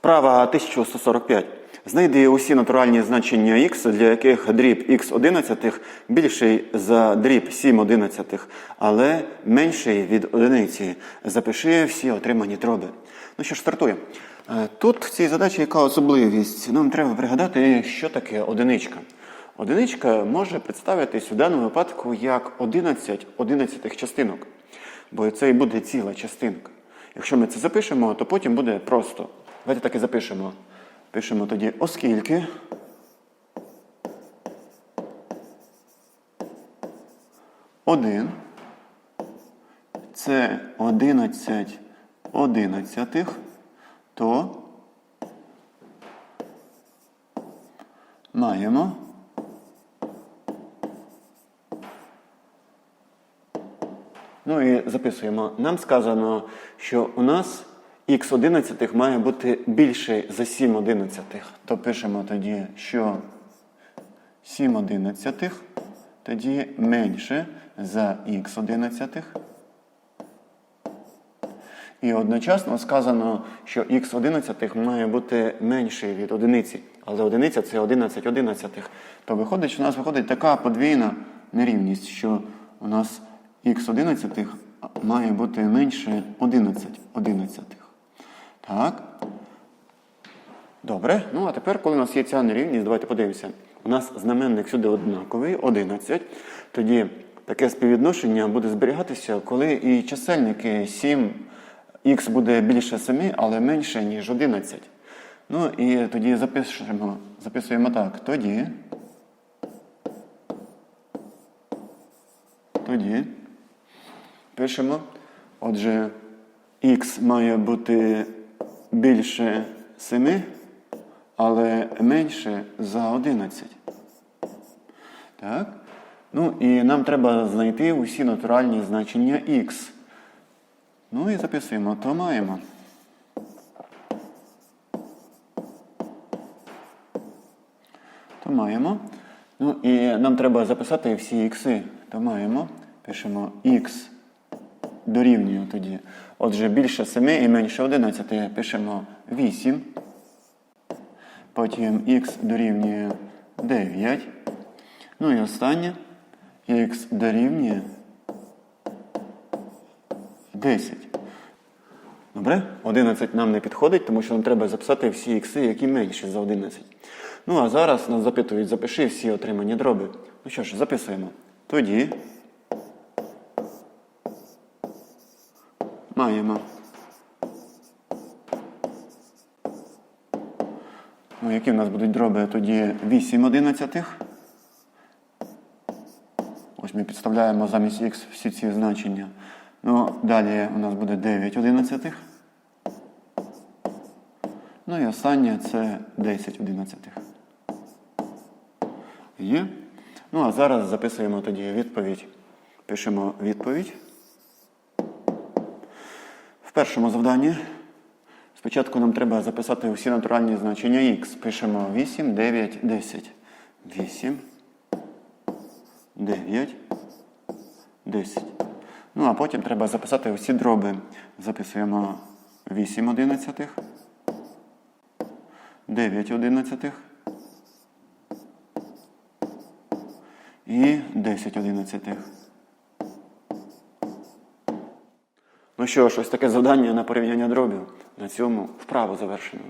Вправа 1145. Знайди усі натуральні значення х, для яких дріб х одинадцятих більший за дріб 7 одинадцятих, але менший від одиниці. Запиши всі отримані дроби. Ну що ж, стартуємо. Е, Тут в цій задачі яка особливість? Нам треба пригадати, що таке одиничка. Одиничка може представитись у даному випадку як 11 одинадцятих частинок, бо це і буде ціла частинка. Якщо ми це запишемо, то потім буде просто. Давайте так і запишемо. Пишемо тоді, оскільки. Один. Це 11 одинадцятих, то маємо Ну і записуємо. Нам сказано, що у нас х одинадцятих має бути більше за 7 одинадцятих. То пишемо тоді, що 7 одинадцятих тоді менше за х одинадцятих. І одночасно сказано, що х одинадцятих має бути менший від одиниці. Але одиниця це 11 одинадцятих. То виходить, що у нас виходить така подвійна нерівність, що у нас х одинадцятих має бути менше 11 одинадцятих. Так. Добре. Ну а тепер, коли у нас є ця нерівність, давайте подивимося. У нас знаменник всюди однаковий, 11. Тоді таке співвідношення буде зберігатися, коли і чисельники 7 х буде більше 7, але менше, ніж 11. Ну і тоді запишемо, записуємо так. Тоді. Тоді пишемо. Отже, х має бути більше 7, але менше за 11. Так. Ну і нам треба знайти усі натуральні значення х. Ну і записуємо, то маємо. То маємо. Ну і нам треба записати всі ікси. То маємо. Пишемо х дорівнює тоді. Отже, більше 7 і менше 11 пишемо 8. Потім х дорівнює 9. Ну і останнє. х дорівнює 10. Добре? 11 нам не підходить, тому що нам треба записати всі ікси, які менші за 11. Ну, а зараз нас запитують, запиши всі отримані дроби. Ну що ж, записуємо. Тоді маємо. Ну, які в нас будуть дроби? Тоді 8 одинадцятих. Ось ми підставляємо замість х всі ці значення. Ну, далі у нас буде 9 одинадцятих. Ну і останнє це 10 одинадцятих. Є. Ну, а зараз записуємо тоді відповідь. Пишемо відповідь. Першому завданні спочатку нам треба записати усі натуральні значення х. Пишемо 8, 9, 10. 8, 9, 10. Ну, а потім треба записати усі дроби. Записуємо 8 одинадцятих, 9 одинадцятих і 10 одинадцятих. Що щось таке завдання на порівняння дробів. На цьому вправу завершено.